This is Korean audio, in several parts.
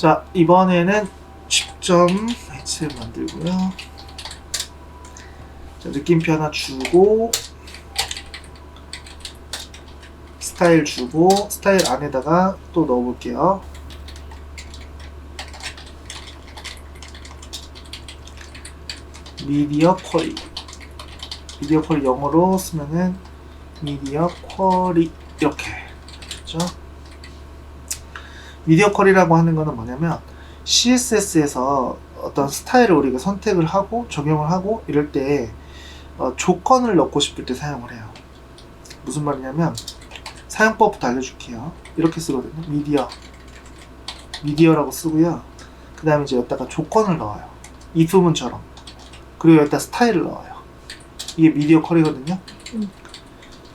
자 이번에는 10점 H7 만들고요. 자, 느낌표 하나 주고 스타일 주고 스타일 안에다가 또 넣어볼게요. 미디어 쿼리 미디어 쿼리 영어로 쓰면은 미디어 쿼리 이렇게 그렇죠? 미디어 쿼리라고 하는 거는 뭐냐면 CSS에서 어떤 스타일을 우리가 선택을 하고 적용을 하고 이럴 때 어, 조건을 넣고 싶을 때 사용을 해요. 무슨 말이냐면 사용법부터 알려줄게요. 이렇게 쓰거든요. 미디어 미디어라고 쓰고요. 그 다음에 이제 여기다가 조건을 넣어요. if문처럼 그리고 여기다 스타일을 넣어요. 이게 미디어 쿼리거든요. 음.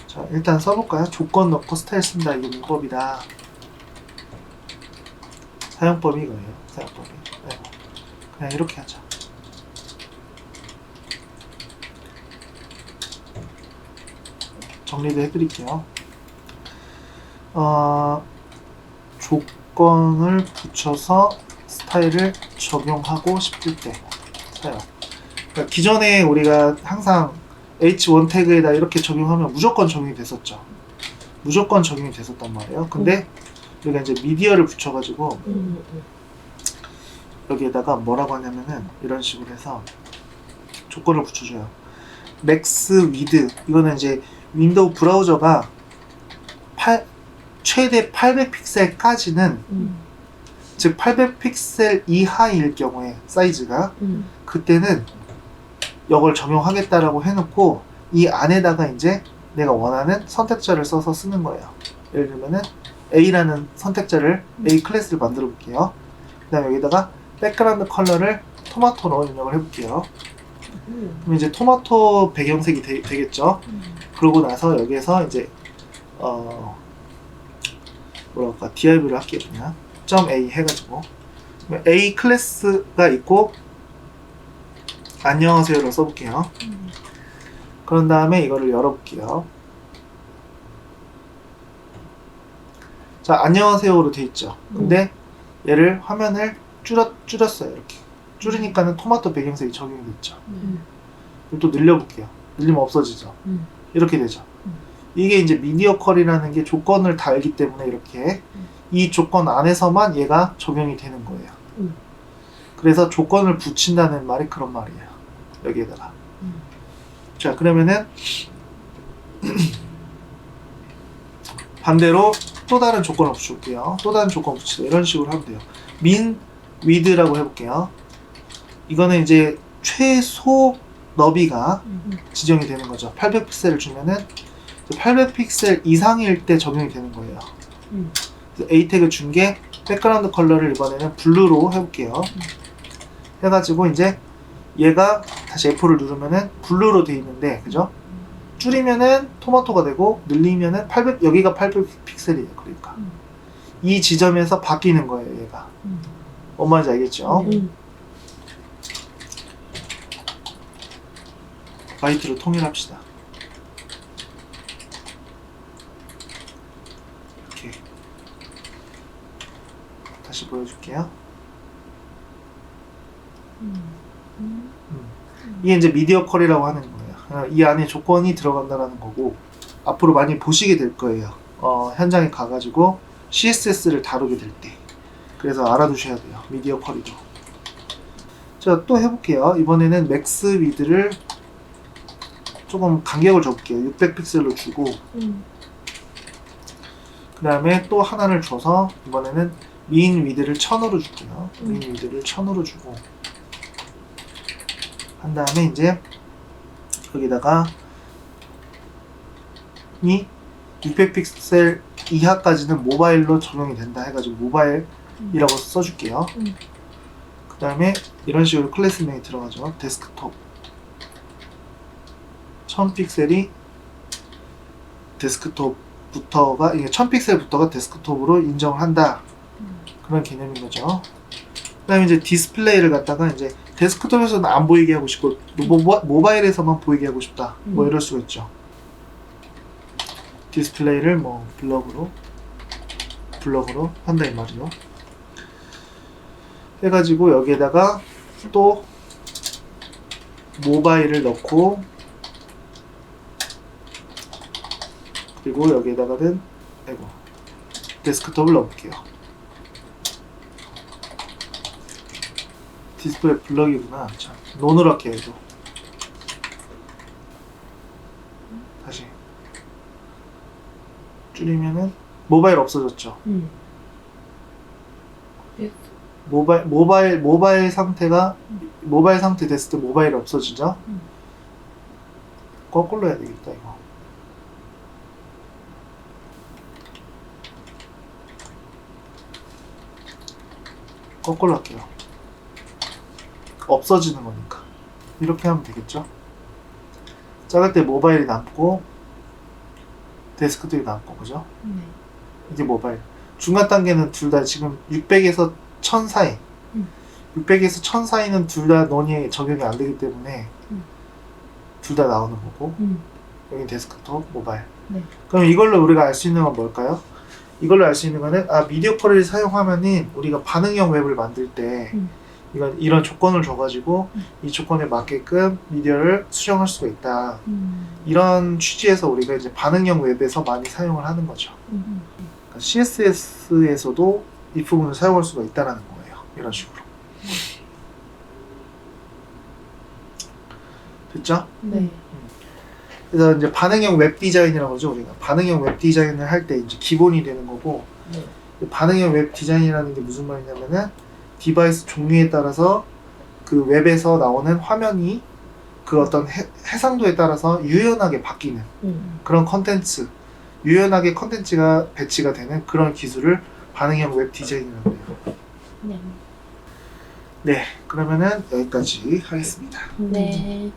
자 일단 써볼까요? 조건 넣고 스타일 쓴다 이게 문법이다. 사용법이 이거예요. 사용법이. 네. 그냥 이렇게 하자. 정리도 해드릴게요. 어, 조건을 붙여서 스타일을 적용하고 싶을 때 사용. 그러니까 기존에 우리가 항상 H1 태그에다 이렇게 적용하면 무조건 적용이 됐었죠. 무조건 적용이 됐었단 말이에요. 근데 우리가 이제 미디어를 붙여가지고 음, 여기에다가 뭐라고 하냐면은 이런 식으로 해서 조건을 붙여줘요. 맥스 위드 이거는 이제 윈도우 브라우저가 8, 최대 800픽셀까지는 음, 즉 800픽셀 이하일 경우에 사이즈가 음, 그때는 이걸 적용하겠다라고 해놓고 이 안에다가 이제 내가 원하는 선택자를 써서 쓰는 거예요. 예를 들면은 A라는 선택자를 A 클래스를 만들어 볼게요. 그 다음 여기다가 백그라운드 컬러를 토마토로 입력을 해볼게요. 음, 그럼 이제 토마토 배경색이 되, 겠죠 음. 그러고 나서 여기에서 이제 어 뭐랄까 div를 할게요 그냥 점 .a 해가지고 A 클래스가 있고 안녕하세요를 써볼게요. 음. 그런 다음에 이거를 열어볼게요. 자, 안녕하세요로 돼 있죠. 근데 얘를 화면을 줄여, 줄였어요. 이렇게. 줄이니까는 토마토 배경색이 적용이 됐죠. 음, 그럼 또 늘려볼게요. 늘리면 없어지죠. 음. 이렇게 되죠. 음. 이게 이제 미디어 컬이라는 게 조건을 달기 때문에 이렇게 음. 이 조건 안에서만 얘가 적용이 되는 거예요. 음. 그래서 조건을 붙인다는 말이 그런 말이에요. 여기에다가. 음. 자, 그러면은 반대로 또 다른 조건을 붙여볼게요. 또 다른 조건 붙이다. 이런 식으로 하면 돼요. 민 위드라고 해볼게요. 이거는 이제 최소 너비가 음, 지정이 되는 거죠. 800픽셀을 주면은 800픽셀 이상일 때 적용이 되는 거예요. 음. A 태그 준 게 백그라운드 컬러를 이번에는 블루로 해볼게요. 해가지고 이제 얘가 다시 F를 누르면은 블루로 돼 있는데 그죠? 줄이면은 토마토가 되고 늘리면은 800 여기가 800 픽셀이에요. 그러니까 음. 이 지점에서 바뀌는 거예요. 얘가 음. 뭔 말인지 알겠죠? 음. 화이트로 통일합시다. 이렇게 다시 보여줄게요. 음. 음. 이게 이제 미디어 컬이라고 하는. 어, 이 안에 조건이 들어간다라는 거고 앞으로 많이 보시게 될 거예요. 어, 현장에 가가지고 CSS를 다루게 될 때. 그래서 알아두셔야 돼요. 미디어 컬이도. 자, 또 해볼게요. 이번에는 맥스 위드를 조금 간격을 줘볼게요. 600픽셀로 주고 음. 그 다음에 또 하나를 줘서 이번에는 민 위드를 1000으로 줄게요. 민 음. 위드를 1000으로 주고 한 다음에 이제 여기다가 이 600픽셀 이하까지는 모바일로 적용이 된다 해가지고 모바일이라고 써줄게요. 음. 그 다음에 이런 식으로 클래스명이 들어가죠. 데스크톱 1000픽셀이 데스크톱부터가 이게 1000픽셀부터가 데스크톱으로 인정을 한다. 음. 그런 개념인 거죠. 그 다음에 이제 디스플레이를 갖다가 이제 데스크톱에서는 안 보이게 하고 싶고 모, 모, 모바일에서만 보이게 하고 싶다. 뭐 음. 이럴 수가 있죠. 디스플레이를 뭐 블럭으로 블럭으로 한다 이 말이죠. 해가지고 여기에다가 또 모바일을 넣고 그리고 여기에다가는 아이고 데스크톱을 넣을게요. 디스플레이 블럭이구나. 참 노노랗게 해도 다시 줄이면은 모바일 없어졌죠. 음. 됐어. 모바일 모바일 모바일 상태가 모바일 상태 됐을 때 모바일이 없어지죠. 음. 거꾸로 해야 되겠다 이거. 거꾸로 할게요. 없어지는 거니까 이렇게 하면 되겠죠. 작을 때 모바일이 남고 데스크톱이 남고 그죠? 네. 이게 모바일. 중간 단계는 둘 다 지금 600에서 1000 사이. 음. 600에서 1000 사이는 둘 다 논의에 적용이 안 되기 때문에 음. 둘다 나오는 거고 음. 여기 데스크톱, 모바일. 네. 그럼 이걸로 우리가 알 수 있는 건 뭘까요? 이걸로 알 수 있는 거는 아 미디어 쿼리를 사용하면은 우리가 반응형 웹을 만들 때 음. 이건 이런 조건을 줘가지고 음. 이 조건에 맞게끔 미디어를 수정할 수가 있다. 음. 이런 취지에서 우리가 이제 반응형 웹에서 많이 사용을 하는 거죠. 음. 그러니까 CSS에서도 이 부분을 사용할 수가 있다는 거예요. 이런 식으로. 됐죠? 네. 그래서 이제 반응형 웹 디자인이라고 하죠, 우리가. 반응형 웹 디자인을 할 때 이제 기본이 되는 거고, 네. 이 반응형 웹 디자인이라는 게 무슨 말이냐면은 디바이스 종류에 따라서 그 웹에서 나오는 화면이 그 어떤 해, 해상도에 따라서 유연하게 바뀌는 음. 그런 컨텐츠, 유연하게 컨텐츠가 배치가 되는 그런 기술을 반응형 웹 디자인이라고 해요. 네. 네, 그러면은 여기까지 하겠습니다. 네.